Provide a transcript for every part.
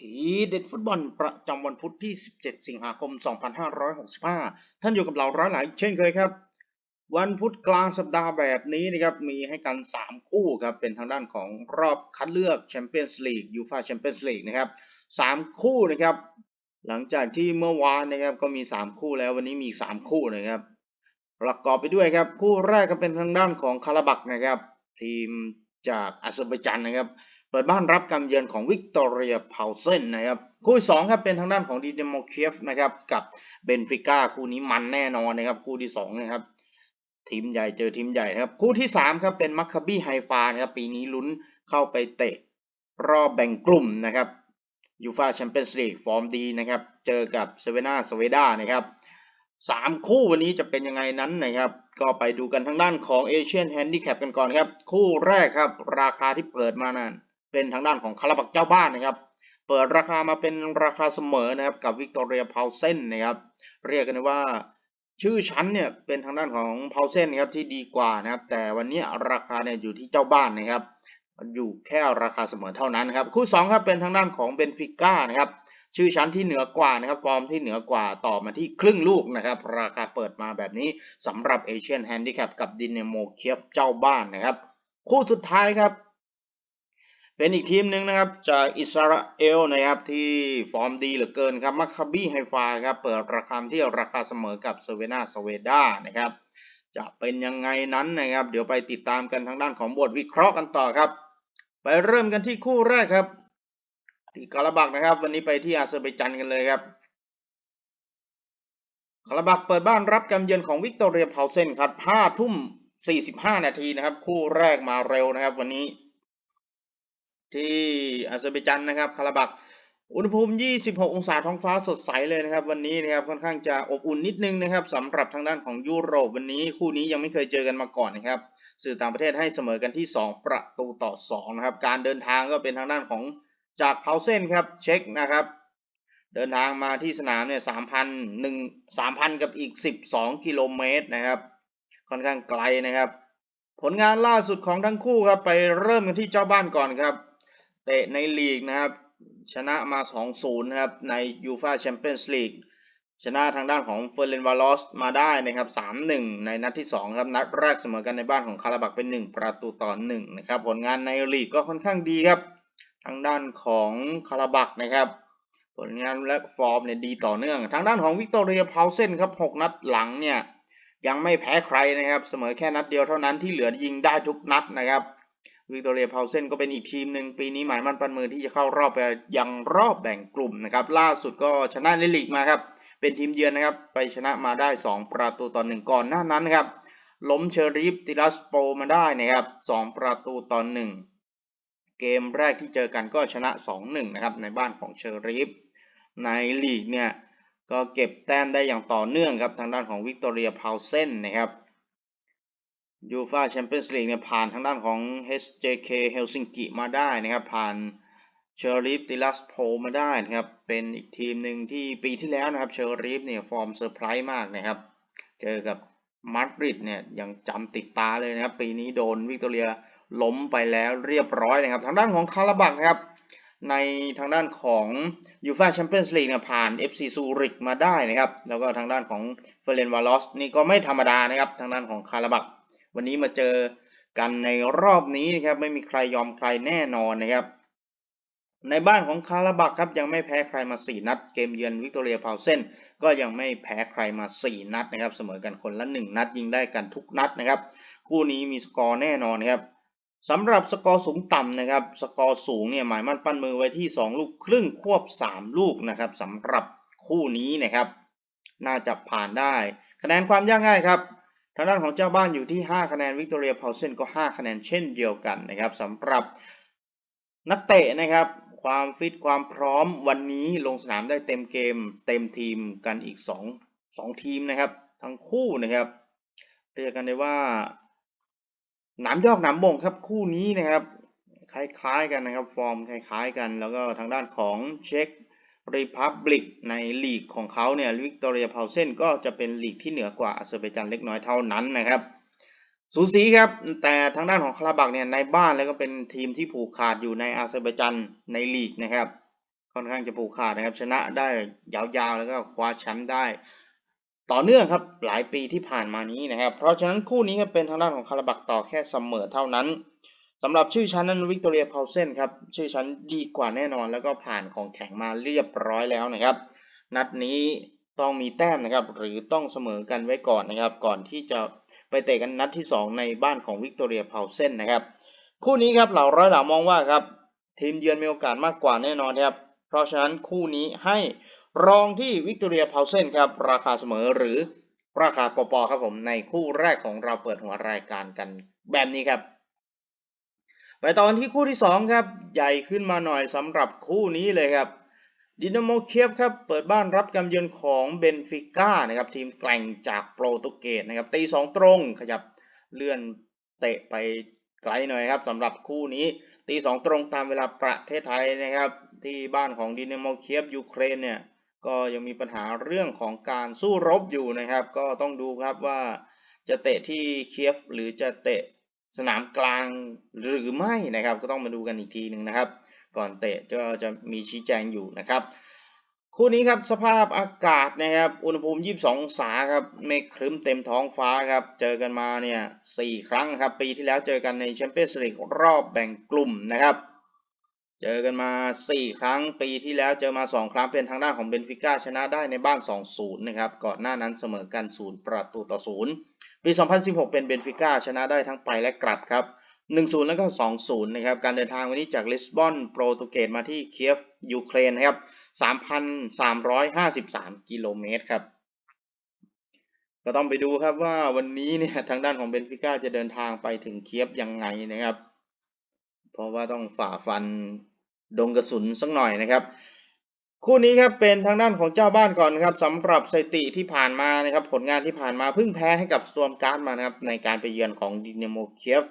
ทีเด็ดฟุตบอลประจำวันพุธที่ 17 สิงหาคม 2565 ท่านอยู่กับเราร้อยหลายเช่นเคยครับ วันพุธกลางสัปดาห์แบบนี้นะครับ มีให้กัน 3 คู่ครับ เป็นทางด้านของรอบคัดเลือกแชมเปี้ยนส์ลีกยูฟาแชมเปี้ยนส์ลีกนะครับ 3 คู่นะครับ หลังจากที่เมื่อวานนะครับก็มี 3 คู่แล้ววันนี้มี 3 คู่นะครับประกอบไปด้วยครับ คู่แรกก็เป็นทางด้านของคาราบักนะครับ ทีมจากอาเซอร์ไบจานนะครับ เปิดบ้านรับการเยือนของวิกตอเรียเพาเซนนะครับคู่สองครับเป็นทางด้านของดีเดโมเคียฟนะครับกับเบนฟิก้าคู่นี้มันแน่นอนนะครับคู่ที่สองนะครับทีมใหญ่เจอทีมใหญ่นะครับคู่ที่สามครับเป็นมัคคาบี้ไฮฟานะครับปีนี้ลุ้นเข้าไปเตะรอบแบ่งกลุ่มนะครับยูฟาแชมเปี้ยนส์ลีกฟอร์มดีนะครับเจอกับเซเวนาสเวดานะครับสามคู่วันนี้จะเป็นยังไงนั้นนะครับ ก็ไปดูกันทางด้านของเอเชียนแฮนดิแคปกันก่อนครับ คู่แรกครับ ราคาที่เปิดมานั้น เป็นทางด้านของคาราบักเจ้าบ้านนะครับ เปิดราคามาเป็นราคาเสมอนะครับกับวิกตอเรียเพาเซนนะครับ เรียกกันว่าชื่อชั้นเนี่ยเป็นทางด้านของเพาเซนครับที่ดีกว่านะครับ แต่วันนี้ราคาเนี่ยอยู่ที่เจ้าบ้านนะครับ อยู่แค่ราคาเสมอเท่านั้นนครับ คู่สองครับเป็นทางด้านของเบนฟิก้านะครับชื่อชั้นที่เหนือกว่านะครับ ฟอร์มที่เหนือกว่าต่อมาที่ครึ่งลูกนะครับ ราคาเปิดมาแบบนี้สำหรับเอเชียนแฮนดิแคปกับดินเนโมเคียฟเจ้าบ้านนะครับ คู่สุดท้ายครับ เป็นอีกทีมหนึ่งนะครับจากอิสราเอลนะครับที่ฟอร์มดีเหลือเกินครับมัคคาบี้ไฮฟาครับเปิดราคาที่ราคาเสมอกับเซเวนาสเวดานะครับจะเป็นยังไงนั้นนะครับ เดี๋ยวไปติดตามกันทางด้านของบทวิเคราะห์กันต่อครับ ไปเริ่มกันที่คู่แรกครับที่กาลาบักนะครับ วันนี้ไปที่อาเซอร์ไบจันกันเลยครับคาราบักเปิดบ้านรับการเยือนของวิกตอเรียเพาเซนครับ5ทุ่ม 45 นาทีนะครับ คู่แรกมาเร็วนะครับ วันนี้ ที่อาเซอร์ไบจันนะครับคาราบักอุณหภูมิ 26 องศาท้องฟ้าสดใสเลยนะครับ วันนี้นะครับค่อนข้างจะอบอุ่นนิดนึงนะครับสำหรับทางด้านของยุโรปวันนี้คู่นี้ยังไม่เคยเจอกันมาก่อนนะครับ สื่อต่างประเทศให้เสมอกันที่ 2 ประตูต่อ2นะครับการเดินทางก็เป็นทางด้านของจากเพาเซนครับเช็คนะครับ เดินทางมาที่สนามเนี่ย3,000 1 3,000กับอีก 12 กิโลเมตรนะครับ ค่อนข้างไกลนะครับ ผลงานล่าสุดของทั้งคู่ครับไปเริ่มกันที่เจ้าบ้านก่อนครับ เตะในลีกนะครับ ชนะมา 2-0 นะครับ ในยูฟาแชมเปี้ยนส์ลีกชนะทางด้านของเฟอร์เรนวาลอสมาได้นะครับ 3-1 ในนัดที่ 2 ครับ นัดแรกเสมอกันในบ้านของคาราบักเป็น 1 ประตูต่อ 1 นะครับ ผลงานในลีกก็ค่อนข้างดีครับ ทางด้านของคาราบักนะครับ ผลงานและฟอร์มเนี่ยดีต่อเนื่อง ทางด้านของวิกตอเรียเพาเซนครับ 6 นัดหลังเนี่ยยังไม่แพ้ใครนะครับ เสมอแค่นัดเดียวเท่านั้นที่เหลือยิงได้ทุกนัดนะครับ วิกตอเรียเพาเซนก็เป็นอีกทีมหนึ่งปีนี้หมายมั่นปันมือที่จะเข้ารอบไปยังรอบแบ่งกลุ่มนะครับ ล่าสุดก็ชนะในลีกมาครับ เป็นทีมเยือนนะครับ ไปชนะมาได้ 2 ประตูต่อหนึ่งก่อนหน้านั้นนะครับ ล้มเชอริฟติลัสโปมาได้นะครับ 2 ประตูต่อหนึ่งเกมแรกที่เจอกันก็ชนะ 2-1 นะครับ ในบ้านของเชอริฟในลีกเนี่ยก็เก็บแต้มได้อย่างต่อเนื่องครับทางด้านของวิกตอเรียเพาเซนนะครับ ยูฟาแชมเปี้ยนส์ลีกเนี่ยผ่านทางด้านของ HJK เฮลซิงกิมาได้นะครับ ผ่านเชอริฟติลัสโพมาได้นะครับ เป็นอีกทีมหนึ่งที่ปีที่แล้วนะครับเชอริฟเนี่ยฟอร์มเซอร์ไพรส์มากนะครับ เจอกับมาดริดเนี่ยยังจำติดตาเลยนะครับ ปีนี้โดนวิกตอเรียล้มไปแล้วเรียบร้อยนะครับ ทางด้านของคาราบักนะครับ ในทางด้านของยูฟาแชมเปี้ยนส์ลีกเนี่ยผ่าน FC ซูริกมาได้นะครับ แล้วก็ทางด้านของเฟรนวาลอสนี่ก็ไม่ธรรมดานะครับ ทางด้านของคาราบัก วันนี้มาเจอกันในรอบนี้นะครับไม่มีใครยอมใครแน่นอนนะครับ ในบ้านของคาราบักครับยังไม่แพ้ใครมา 4 นัด เกมเยือนวิกตอเรียพาวเซนก็ยังไม่แพ้ใครมา 4 นัดนะครับ เสมอกันคนละ 1 นัดยิงได้กันทุกนัดนะครับ คู่นี้มีสกอร์แน่นอนนะครับสำหรับสกอร์สูงต่ำนะครับ สกอร์สูงเนี่ยหมายมั่นปั้นมือไว้ที่ 2 ลูกครึ่งควบ 3 ลูกนะครับสำหรับคู่นี้นะครับ น่าจะผ่านได้ คะแนนความยากง่ายครับ ทางด้านของเจ้าบ้านอยู่ที่ 5 คะแนนวิกตอเรียเพาเซนก็ 5 คะแนนเช่นเดียวกันนะครับสำหรับนักเตะนะครับ ความฟิตความพร้อมวันนี้ลงสนามได้เต็มเกม เต็มทีมกันอีก 2 2 ทีมนะครับ ทั้งคู่นะครับ เรียกกันได้ว่าหนามยอกหนามบ่งครับคู่นี้นะครับ คล้ายๆกันนะครับ ฟอร์มคล้ายๆกัน แล้วก็ทางด้านของเช็ก รีพับลิกในลีกของเขาเนี่ยวิกตอเรียเพาเซนก็จะเป็นลีกที่เหนือกว่าอาเซอร์ไบจันเล็กน้อยเท่านั้นนะครับสูสีครับแต่ทางด้านของคาราบักเนี่ยในบ้านแล้วก็เป็นทีมที่ผูกขาดอยู่ในอาเซอร์ไบจันในลีกนะครับ ค่อนข้างจะผูกขาดนะครับ ชนะได้ยาวๆแล้วก็คว้าแชมป์ได้ต่อเนื่องครับหลายปีที่ผ่านมานี้นะครับ เพราะฉะนั้นคู่นี้ครับเป็นทางด้านของคาราบักต่อแค่เสมอเท่านั้น สำหรับชื่อชั้นนั้นวิกตอเรียพาวเซนครับชื่อชั้นดีกว่าแน่นอน แล้วก็ผ่านของแข็งมาเรียบร้อยแล้วนะครับ นัดนี้ต้องมีแต้มนะครับ หรือต้องเสมอกันไว้ก่อนนะครับ ก่อนที่จะไปเตะกันนัดที่ 2 ในบ้านของวิกตอเรียพาวเซนนะครับคู่นี้ครับเหล่าร้อยเหล่ามองว่าครับทีมเยือนมีโอกาสมากกว่าแน่นอนครับ เพราะฉะนั้นคู่นี้ให้รองที่วิกตอเรียพาวเซนครับราคาเสมอหรือราคาปอปอครับผมในคู่แรกของเราเปิดหัวรายการกันแบบนี้ครับ ไปตอนที่คู่ที่ 2 ครับ ใหญ่ขึ้นมาหน่อยสำหรับคู่นี้เลยครับดินาโมเคียฟครับเปิดบ้านรับกำเยือนของเบนฟิก้านะครับทีมแกร่งจากโปรตุเกสนะครับตีสองตรงขยับเลื่อนเตะไปไกลหน่อยครับสำหรับคู่นี้ตีสองตรงตามเวลาประเทศไทยนะครับ ที่บ้านของดินาโมเคียฟยูเครนเนี่ยก็ยังมีปัญหาเรื่องของการสู้รบอยู่นะครับ ก็ต้องดูครับว่าจะเตะที่เคียฟหรือจะเตะ สนามกลางหรือไม่นะครับ ก็ต้องมาดูกันอีกทีหนึ่งนะครับ ก่อนเตะก็จะมีชี้แจงอยู่นะครับคู่นี้ครับสภาพอากาศนะครับ อุณหภูมิ 22 องศาครับเมฆครึ้มเต็มท้องฟ้าครับ เจอกันมาเนี่ย4ครั้งครับ ปีที่แล้วเจอกันในแชมเปี้ยนส์ลีกรอบแบ่งกลุ่มนะครับ เจอกันมา 4 ครั้งปีที่แล้วเจอมา 2 ครั้งเป็นทางด้านของเบนฟิก้าชนะได้ในบ้าน 2-0 นะครับ ก่อนหน้านั้นเสมอกัน 0 ประตูต่อ 0 ปี 2016 เป็นเบนฟิก้าชนะได้ทั้งไปและกลับครับ 1-0 แล้วก็ 2-0 นะครับ การเดินทางวันนี้จากลิสบอนโปรตุเกสมาที่เคียฟยูเครนนะครับ 3,353 กิโลเมตรครับ ก็ต้องไปดูครับว่าวันนี้เนี่ยทางด้านของเบนฟิก้าจะเดินทางไปถึงเคียฟยังไงนะครับ เพราะว่าต้องฝ่าฟันดงกระสุนสักหน่อยนะครับ คู่นี้ครับเป็นทางด้านของเจ้าบ้านก่อนครับสำหรับสถิติที่ผ่านมานะครับผลงานที่ผ่านมาเพิ่งแพ้ให้กับสตอมการ์ดมานะครับในการไปเยือนของดินาโมเคียฟ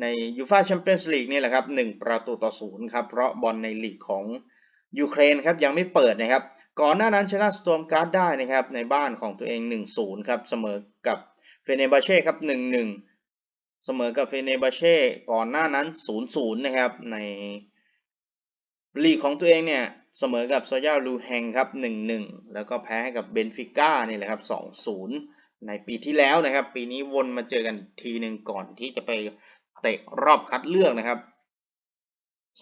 ในยูฟาแชมเปี้ยนส์ลีกนี่แหละครับ1ประตูต่อศูนย์ครับเพราะบอลในลีกของยูเครนครับยังไม่เปิดนะครับก่อนหน้านั้นชนะสตอมการ์ดได้นะครับในบ้านของตัวเอง 1-0 ครับเสมอกับเฟเนบาเช่ครับ 1-1 เสมอกับเฟเนบาเช่ก่อนหน้านั้น 0-0 นะครับใน ลีกของตัวเองเนี่ยเสมอกับโซย่าลูแฮงครับ 1-1 แล้วก็แพ้ให้กับเบนฟิก้านี่แหละครับ 2-0 ในปีที่แล้วนะครับ ปีนี้วนมาเจอกันทีหนึ่งก่อนที่จะไปเตะรอบคัดเลือกนะครับ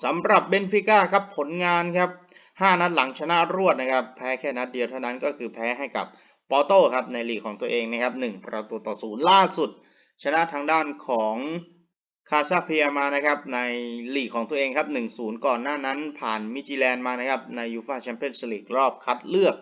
สำหรับเบนฟิก้าครับผลงานครับ 5 นัดหลังชนะรวดนะครับ แพ้แค่นัดเดียวเท่านั้นก็คือแพ้ให้กับปอโต้ครับในลีกของตัวเองนะครับ 1 ประตูต่อศูนย์ล่าสุด ชนะทางด้านของ คาซาเพียมานะครับในลีกของตัวเองครับ 1-0 ก่อนหน้านั้นผ่านมิจิแลนมานะครับในยูฟาแชมเปี้ยนส์ลีกรอบคัดเลือก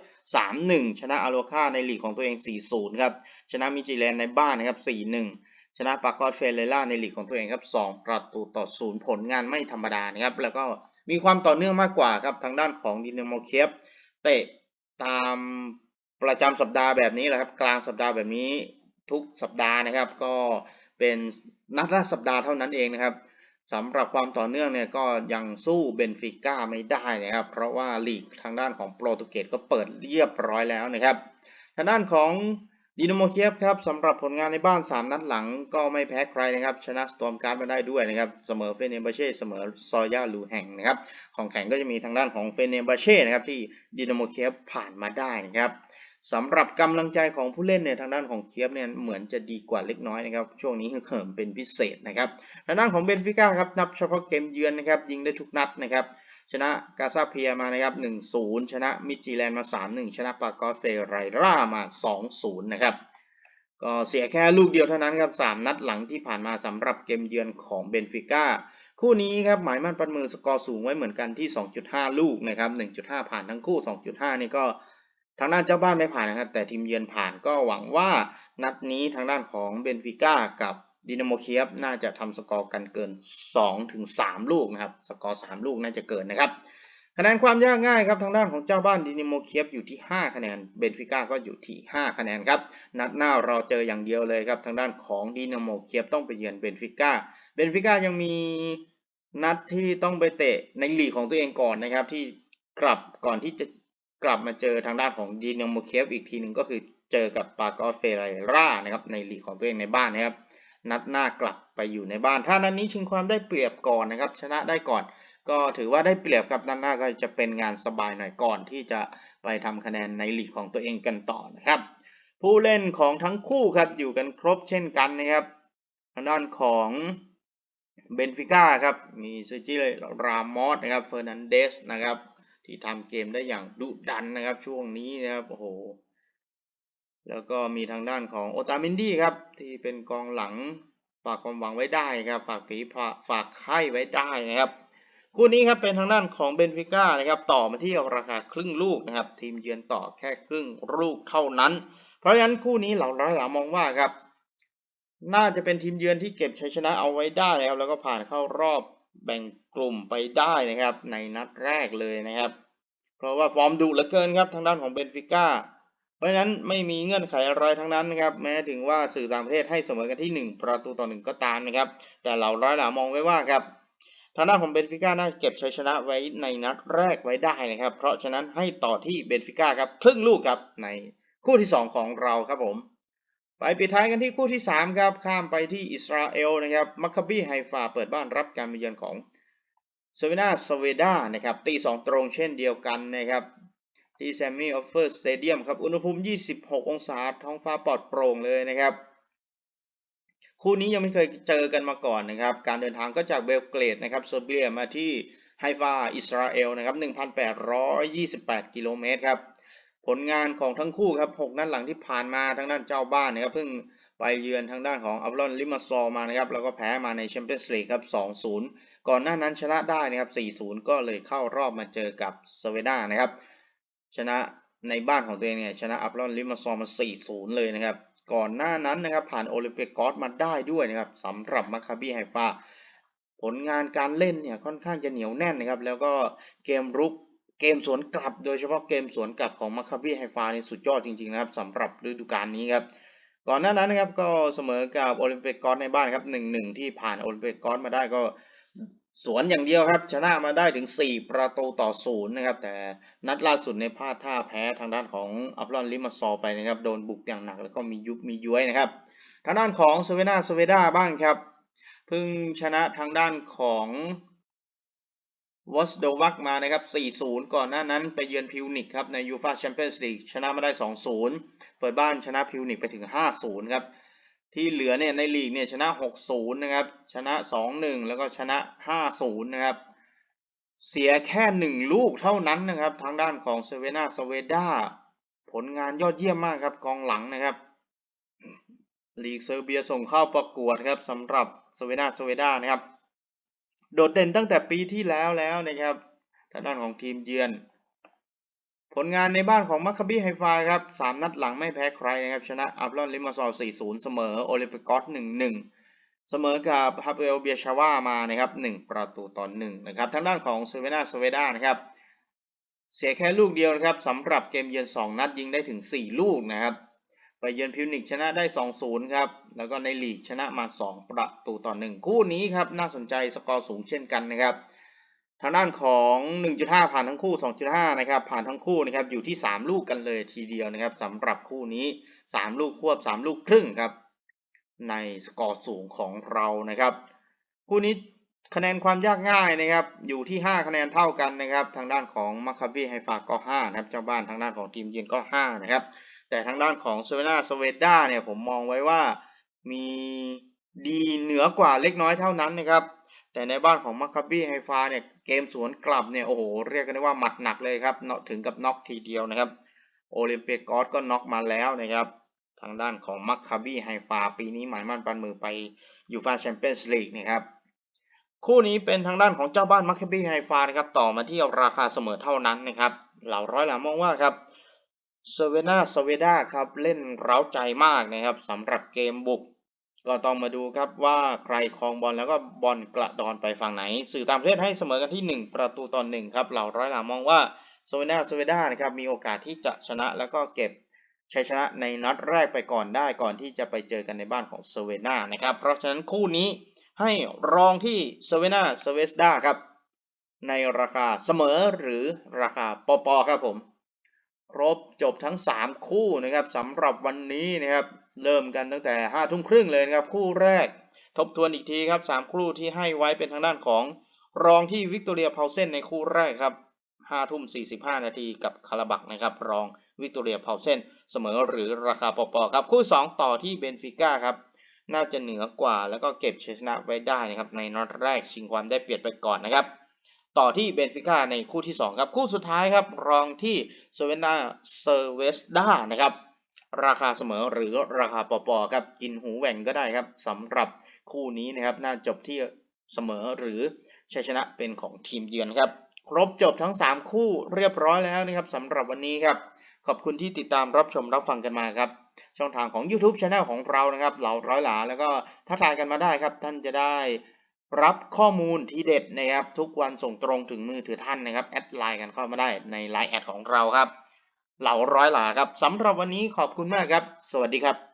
3-1 ชนะอาโลคาในลีกของตัวเอง 4-0 ครับ ชนะมิจิแลนในบ้านนะครับ 4-1 ชนะปากอสเฟเรล่าในลีกของตัวเองครับ 2 ประตูต่อศูนย์ผลงานไม่ธรรมดานะครับ แล้วก็มีความต่อเนื่องมากกว่าครับ ทางด้านของดินาโมเคียฟเตะตามประจำสัปดาห์แบบนี้แหละครับ กลางสัปดาห์แบบนี้ทุกสัปดาห์นะครับ ก็ เป็นนัดละสัปดาห์เท่านั้นเองนะครับสำหรับความต่อเนื่องเนี่ยก็ยังสู้เบนฟิก้าไม่ได้นะครับ เพราะว่าลีกทางด้านของโปรตุเกสก็เปิดเรียบร้อยแล้วนะครับ ทางด้านของดินาโมเคียฟครับสำหรับผลงานในบ้าน 3 นัดหลังก็ไม่แพ้ใครนะครับ ชนะสตอมการ์ดมาได้ด้วยนะครับ เสมอเฟเนบาเช่เสมอซอยาลูแห่งนะครับ ของแข่งก็จะมีทางด้านของเฟเนบาเช่นะครับที่ดินาโมเคียฟผ่านมาได้นะครับ สำหรับกำลังใจของผู้เล่นเนี่ยทางด้านของเคียฟเนี่ยเหมือนจะดีกว่าเล็กน้อยนะครับ ช่วงนี้คือเขิมเป็นพิเศษนะครับทางด้านของเบนฟิก้าครับนับเฉพาะเกมเยือนนะครับยิงได้ทุกนัดนะครับชนะกาซาเพียมานะครับ 1-0 ชนะมิจิแลนด์มา 3-1 ชนะปากอสเฟไรรามา 2-0 นะครับ ก็เสียแค่ลูกเดียวเท่านั้นครับ 3 นัดหลังที่ผ่านมาสำหรับเกมเยือนของเบนฟิก้า คู่นี้ครับหมายมั่นปันมือสกอร์สูงไว้เหมือนกันที่ 2.5 ลูกนะครับ 1.5 ผ่านทั้งคู่ 2.5 นี่ก็ ทางด้านเจ้าบ้านไม่ผ่านนะครับ แต่ทีมเยือนผ่านก็หวังว่านัดนี้ทางด้านของเบนฟิก้ากับดินาโมเคียฟน่าจะทำสกอร์กันเกิน 2 ถึง 3 ลูกนะครับ สกอร์ 3 ลูกน่าจะเกินนะครับ คะแนนความยากง่ายครับทางด้านของเจ้าบ้านดินาโมเคียฟอยู่ที่ 5 คะแนน เบนฟิก้าก็อยู่ที่ 5 คะแนนครับ นัดหน้าเราเจออย่างเดียวเลยครับ ทางด้านของดินาโมเคียฟต้องไปเยือนเบนฟิก้า เบนฟิก้ายังมีนัดที่ต้องไปเตะในลีกของตัวเองก่อนนะครับที่กลับก่อนที่จะ กลับมาเจอทางด้านของดินาโมเคฟอีกทีหนึ่งก็คือเจอกับปากอเฟไรรานะครับในลีกของตัวเองในบ้านนะครับ นัดหน้ากลับไปอยู่ในบ้าน ถ้านัดนนี้ชิงความได้เปรียบก่อนนะครับ ชนะได้ก่อน ก็ถือว่าได้เปรียบกับด้านหน้าก็จะเป็นงานสบายหน่อยก่อน ที่จะไปทำคะแนนในลีกของตัวเองกันต่อนะครับ ผู้เล่นของทั้งคู่ครับอยู่กันครบเช่นกันนะครับทางด้านของเบนฟิก้าครับมีเซอร์จิรามอสนะครับเฟอร์นันเดสนะครับ ที่ทำเกมได้อย่างดุดันนะครับ ช่วงนี้นะครับโอ้โหแล้วก็มีทางด้านของโอตาเมนดี้ครับ ที่เป็นกองหลังฝากความหวังไว้ได้ครับฝากฝีฝากฝากไข่ไว้ได้นะครับคู่นี้ครับเป็นทางด้านของเบนฟิก้านะครับต่อมาที่ราคาครึ่งลูกนะครับ ทีมเยือนต่อแค่ครึ่งลูกเท่านั้น เพราะฉะนั้นคู่นี้เราเราหลามองว่าครับ น่าจะเป็นทีมเยือนที่เก็บชัยชนะเอาไว้ได้นะครับแล้วก็ผ่านเข้ารอบ แบ่งกลุ่มไปได้นะครับ ในนัดแรกเลยนะครับ เพราะว่าฟอร์มดุเหลือเกินครับทางด้านของเบนฟิก้าเพราะฉะนั้นไม่มีเงื่อนไขอะไรทั้งนั้นนะครับ แม้ถึงว่าสื่อต่างประเทศให้เสมอกันที่ 1 ประตูต่อหนึ่งก็ตามนะครับ แต่เราร้อยหลามองไว้ว่าครับทางด้านของเบนฟิก้าน่าเก็บชัยชนะไว้ในนัดแรกไว้ได้นะครับ เพราะฉะนั้นให้ต่อที่เบนฟิก้าครับครึ่งลูกครับในคู่ที่ 2 ของเราครับผม ไปปิดท้ายกันที่คู่ที่ 3 ครับ ข้ามไปที่อิสราเอลนะครับ มัคคาบีไฮฟาเปิดบ้านรับการมาเยือนของเซเวนาสเวดานะครับ ตีสองตรงเช่นเดียวกันนะครับ ที่แซมมี่ออฟเฟอร์สเตเดียมครับ อุณหภูมิ 26 องศา ท้องฟ้าปลอดโปร่งเลยนะครับ คู่นี้ยังไม่เคยเจอกันมาก่อนนะครับ การเดินทางก็จากเบลเกรดนะครับเซอร์เบียมาที่ไฮฟาอิสราเอลนะครับ 1,828 กิโลเมตรครับ ลงานของทั้งคู่ครับ 6 นัดหลังที่ผ่านมาทั้งด้านเจ้าบ้านนะครับเพิ่งไปเยือนทางด้านของอัลลอนลิมาซอมานะครับแล้วก็แพ้มาในแชมเปี้ยนส์ลีกครับ 2-0 ก่อนหน้านั้นชนะได้นะครับ 4-0 ก็เลยเข้ารอบมาเจอกับสเวดานะครับ ชนะในบ้านของตัวเองเนี่ยชนะอัปลอนลิมาซอมา 4-0 เลยนะครับ ก่อนหน้านั้นนะครับผ่านโอลิมปิกกอสมาได้ด้วยนะครับสำหรับมาคาบีไฮฟาผลงานการเล่นเนี่ยค่อนข้างจะเหนียวแน่นนะครับ แล้วก็เกมรุก เกมสวนกลับ โดยเฉพาะเกมสวนกลับของมาคาบีไฮฟานี่สุดยอดจริงๆนะครับสำหรับฤดูกาลนี้ครับก่อนหน้านั้นนะครับก็เสมอกับโอลิมปิกกอสในบ้านครับ1-1ที่ผ่านโอลิมปิกกอสมาได้ก็สวนอย่างเดียวครับ ชนะมาได้ถึง 4 ประตูต่อศูนย์นะครับ แต่นัดล่าสุดในพลาดท่าแพ้ทางด้านของอัปลอนลิมาซอไปนะครับ โดนบุกอย่างหนักแล้วก็มียุบมีย้วยนะครับ ทางด้านของสเวนาสเวดาบ้างครับเพิ่งชนะทางด้านของ วอสโดวักมานะครับ 4-0 ก่อนหน้านั้นไปเยือนพิวนิกครับในยูฟาแชมเปี้ยนส์ลีกชนะมาได้ 2-0 เปิดบ้านชนะพิวนิกไปถึง 5-0 ครับ ที่เหลือเนี่ยในลีกเนี่ยชนะ 6-0 นะครับ ชนะ 2-1 แล้วก็ชนะ 5-0 นะครับ เสียแค่ 1 ลูกเท่านั้นนะครับ ทางด้านของเซเวนาสเวดาผลงานยอดเยี่ยมมากครับกองหลังนะครับลีกเซอร์เบียส่งเข้าประกวดครับสำหรับสเวนาสเวดานะครับ โดดเด่นตั้งแต่ปีที่แล้วแล้วนะครับทางด้านของทีมเยือน ผลงานในบ้านของมัคคาบีไฮฟาครับสามนัดหลังไม่แพ้ใครนะครับ ชนะอัปลอนลิมาซอร์4-0 เสมอโอลิมปิกอส1-1เสมอกับฮับเอลเบียชาวามานะครับ1ประตูต่อ1นะครับทางด้านของเซเวนาสเวดานะครับเสียแค่ลูกเดียวนะครับสำหรับเกมเยือน 2 นัดยิงได้ถึง 4 ลูกนะครับ ไปเยือนพิวนิกชนะได้ 2-0 ครับ แล้วก็ในลีกชนะมา 2 ประตูต่อ 1 คู่นี้ครับ น่าสนใจสกอร์สูงเช่นกันนะครับ ทางด้านของ 1.5 ผ่านทั้งคู่ 2.5 นะครับ ผ่านทั้งคู่นะครับ อยู่ที่ 3 ลูกกันเลยทีเดียวนะครับสำหรับคู่นี้ 3 ลูกควบ 3 ลูกครึ่งครับ ในสกอร์สูงของเรานะครับ คู่นี้คะแนนความยากง่ายนะครับ อยู่ที่ 5 คะแนนเท่ากันนะครับ ทางด้านของมาคาบีไฮฟาก็5นะครับ เจ้าบ้านทางด้านของทีมเยือนก็ 5 นะครับ แต่ทางด้านของเซเวนาสเวดาเนี่ยผมมองไว้ว่ามีดีเหนือกว่าเล็กน้อยเท่านั้นนะครับ แต่ในบ้านของมัคคาบี้ไฮฟาเนี่ยเกมสวนกลับเนี่ยโอ้โหเรียกกันได้ว่าหมัดหนักเลยครับเนาะถึงกับน็อกทีเดียวนะครับ โอลิมเปียกอสก็น็อกมาแล้วนะครับ ทางด้านของมัคคาบี้ไฮฟาปีนี้หมายมั่นปันมือไปยูฟาแชมเปี้ยนส์ลีกนะครับคู่นี้เป็นทางด้านของเจ้าบ้านมัคคาบี้ไฮฟานะครับต่อมาที่ราคาเสมอเท่านั้นนะครับเหล่าร้อยหลามองว่าครับ เซเวนาสเวดาครับเล่นเร้าใจมากนะครับสำหรับเกมบุก ก็ต้องมาดูครับว่าใครครองบอลแล้วก็บอลกระดอนไปฝั่งไหน สื่อตางประเทศให้เสมอกันที่ 1 ประตูต่อหนึ่งครับเหล่าร้อยหลามองว่าสเวนาสเวดานะครับมีโอกาสที่จะชนะแล้วก็เก็บชัยชนะในนัดแรกไปก่อนได้ก่อนที่จะไปเจอกันในบ้านของสเวนานะครับเพราะฉะนั้นคู่นี้ให้รองที่สเวนาสเวสดาครับในราคาเสมอหรือราคาปอปอครับผม รบจบทั้ง 3 คู่นะครับสำหรับวันนี้นะครับ เริ่มกันตั้งแต่5ทุ่มครึ่งเลยนะครับ คู่แรก ทบทวนอีกทีครับ 3 คู่ที่ให้ไว้เป็นทางด้านของรองที่วิกตอเรียเพาเซนในคู่แรกครับ5ทุ่ม45นาทีกับคาราบักนะครับ รองวิกตอเรียเพาเซนเสมอหรือราคาปอๆครับ คู่2ต่อที่เบนฟิก้าครับน่าจะเหนือกว่าแล้วก็เก็บชัยชนะไว้ได้นะครับ ในนัดแรกชิงความได้เปรียบไปก่อนนะครับ ต่อที่เบนฟิก้าในคู่ที่ 2 ครับ คู่สุดท้ายครับ รองที่เซเวนนาเซเวสดานะครับ ราคาเสมอหรือราคาปอๆครับกินหูแหว่งก็ได้ครับสำหรับคู่นี้นะครับ น่าจบที่เสมอหรือชัยชนะเป็นของทีมเยือนครับ ครบจบทั้ง 3 คู่เรียบร้อยแล้วนะครับสำหรับวันนี้ครับ ขอบคุณที่ติดตามรับชมรับฟังกันมาครับช่องทางของ YouTube Channel ของเรานะครับ เหล่าร้อยหลาแล้วก็ทักทายกันมาได้ครับ ท่านจะได้ รับข้อมูลที่เด็ดนะครับ ทุกวันส่งตรงถึงมือถือท่านนะครับ แอดไลน์กันเข้ามาได้ในไลน์แอดของเราครับ เหล่าร้อยหลาครับสำหรับวันนี้ขอบคุณมากครับ สวัสดีครับ